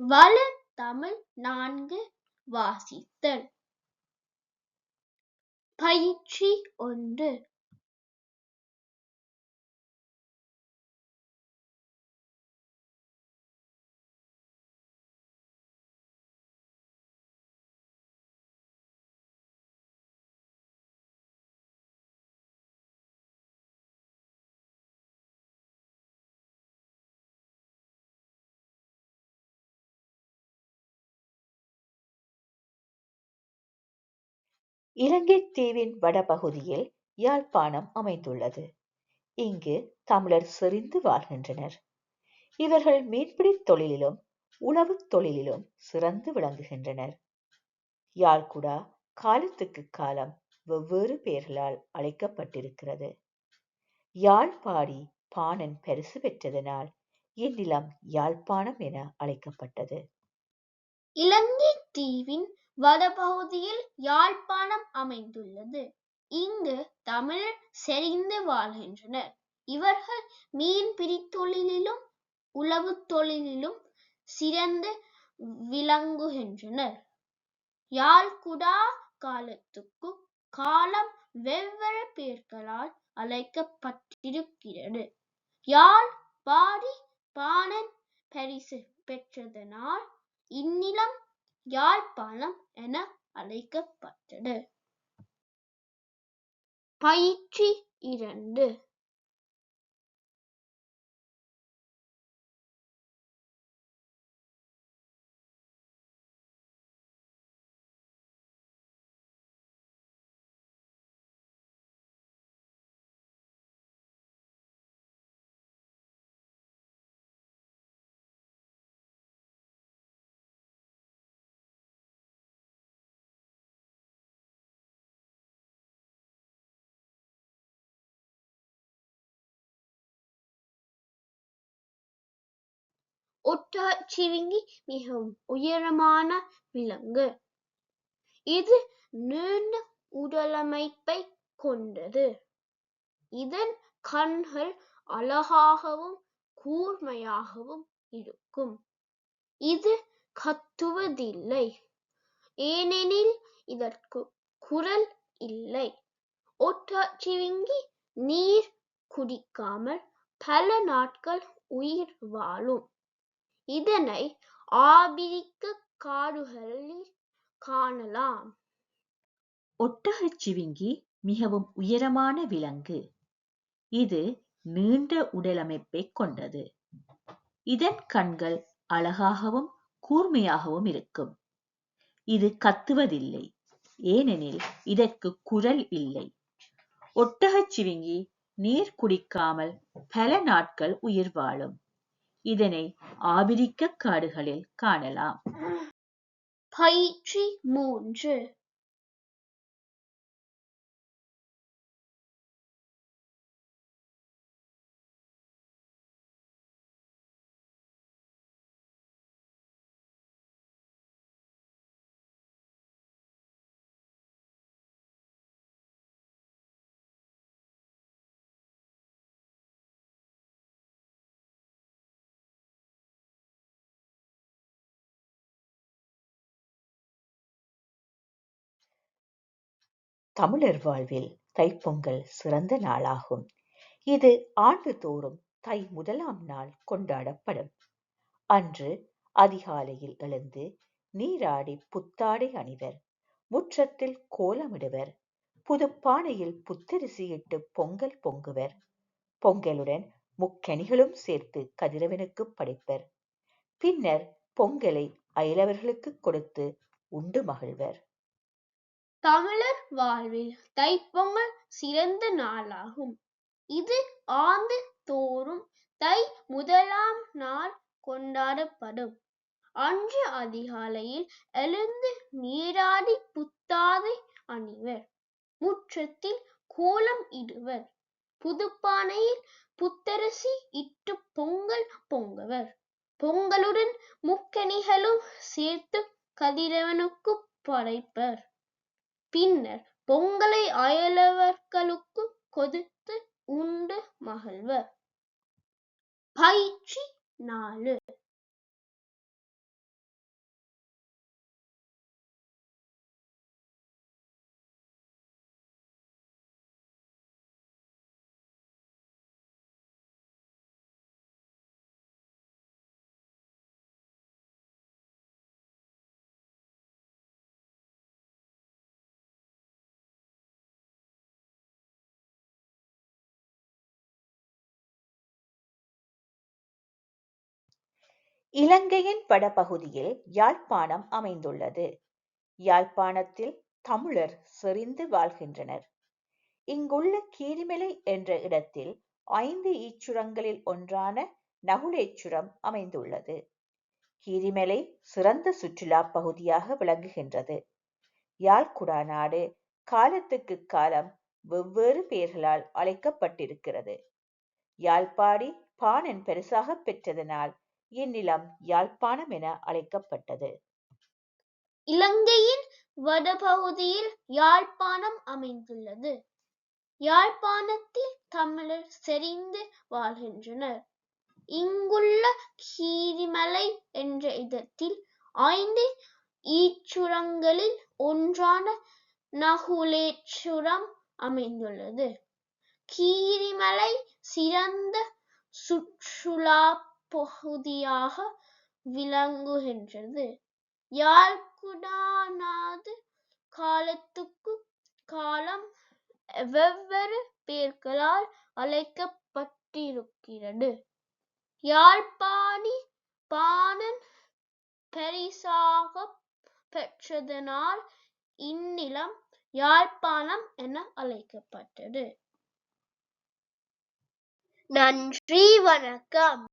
வலு தமிழ் நான்கு வாசித்தல். பயிற்சி ஒன்று. இலங்கைத் தீவின் வடபகுதியில் யாழ்ப்பாணம் அமைந்துள்ளது. இங்கு தமிழர் செறிந்து வாழ்கின்றனர். இவர்கள் மீன்பிடித் தொழிலிலும் உணவுத் தொழிலிலும் சிறந்து விளங்குகின்றனர். யாழ்குடா காலத்துக்குக் காலம் வெவ்வேறு பெயர்களால் அழைக்கப்பட்டிருக்கிறது. யாழ்ப்பாடி பாணன் பரிசு பெற்றதனால் இந்நிலம் யாழ்ப்பாணம் என அழைக்கப்பட்டது. இலங்கைத் தீவின் வடபகுதியில் யாழ்ப்பாணம் அமைந்துள்ளது. இங்கு தமிழர் செறிந்து வாழ்கின்றனர். இவர்கள் மீன்பிடித் தொழிலிலும் உழவுத் தொழிலிலும் சிறந்து விளங்குகின்றனர். யாழ்குடா காலத்துக்குக் காலம் வெவ்வேறு பெயர்களால் அழைக்கப்பட்டிருக்கிறது. யாழ் பாடி பாணன் பரிசு பெற்றதனால் இந்நிலம் யாழ்ப்பாணம் என அழைக்கப்பட்டது. பயிற்சி இரண்டு ஒட்டகச்சிவிங்கி மிகவும் உயரமான விலங்கு. இது நீண்ட உடலமைப்பைக் கொண்டது. இதன் கண்கள் அழகாகவும் கூர்மையாகவும் இருக்கும். இது கத்துவதில்லை ஏனெனில் இதற்கு குரல் இல்லை. ஒட்டாச்சிவிங்கி நீர் குடிக்காமல் பல நாட்கள் உயிர் வாழும். இதனை ஆபிரிக்கக் காடுகளில் காணலாம். ஒட்டகச்சிவிங்கி மிகவும் உயரமான விலங்கு. இது நீண்ட உடலமைப்பைக் கொண்டது. இதன் கண்கள் அழகாகவும் கூர்மையாகவும் இருக்கும். இது கத்துவதில்லை ஏனெனில் இதற்கு குரல் இல்லை. ஒட்டகச்சிவிங்கி நீர் குடிக்காமல் பல நாட்கள் உயிர் வாழும். இதனை ஆபிரிக்கக் காடுகளில் காணலாம். பயிற்சி மூன்று தமிழர் வாழ்வில் தைப்பொங்கல் சிறந்த நாளாகும். இது ஆண்டுதோறும் தை முதலாம் நாள் கொண்டாடப்படும். அன்று அதிகாலையில் எழுந்து நீராடி புத்தாடை அணிவர். முற்றத்தில் கோலமிடுவர். புதுப்பானையில் புத்தரிசியிட்டு பொங்கல் பொங்குவர். பொங்கலுடன் முக்கனிகளும் சேர்த்து கதிரவனுக்குப் படைப்பர். பின்னர் பொங்கலை அயலவர்களுக்குக் கொடுத்து உண்டு மகிழ்வர். தமிழர் வாழ்வில் தைப்பொங்கல் சிறந்த நாளாகும். இது ஆண்டு தோறும் தை முதலாம் நாள் கொண்டாடப்படும். அன்று அதிகாலையில் எழுந்து நீராடி புத்தாடை அணிவர். முற்றத்தில் கோலம் இடுவர். புதுப்பானையில் புத்தரிசி இட்டு பொங்கல் பொங்குவர். பொங்கலுடன் முக்கனிகளும் சேர்த்து கதிரவனுக்குப் படைப்பர். பின்னர் பொங்கலை அயலவர்களுக்குக் கொடுத்து உண்டு மகிழ்வர். பயிற்சி நாலு இலங்கையின் வடபகுதியில் யாழ்ப்பாணம் அமைந்துள்ளது. யாழ்ப்பாணத்தில் தமிழர் செறிந்து வாழ்கின்றனர். இங்குள்ள கீரிமலை என்ற இடத்தில் ஐந்து ஈச்சுரங்களில் ஒன்றான நகுலேச்சுரம் அமைந்துள்ளது. கீரிமலை சிறந்த சுற்றுலாப் பகுதியாக விளங்குகின்றது. யாழ்குடாநாடு காலத்துக்கு காலம் வெவ்வேறு பெயர்களால் அழைக்கப்பட்டிருக்கிறது. யாழ்ப்பாடி பாணன் பெருசாக பெற்றதனால் இந்நிலம் யாழ்ப்பாணம் என அழைக்கப்பட்டது. இலங்கையின் வடபகுதியில் யாழ்ப்பாணம் அமைந்துள்ளது. யாழ்ப்பாணத்தில் தமிழர் செறிந்து வாழ்கின்றனர். இங்குள்ள கீரிமலை என்ற இடத்தில் ஐந்து ஈச்சுரங்களில் ஒன்றான நகுலேச்சுரம் அமைந்துள்ளது. கீரிமலை சிறந்த சுற்றுலா பகுதியாக விளங்குகின்றது. யாழ்குடாநாது காலத்துக்குக் காலம் வெவ்வேறு பெயர்களால் அழைக்கப்பட்டிருக்கிறது. யாழ்ப்பாணி பாணன் பரிசாகப் பெற்றதனால் இந்நிலம் யாழ்ப்பாணம் என அழைக்கப்பட்டது. நன்றி வணக்கம்.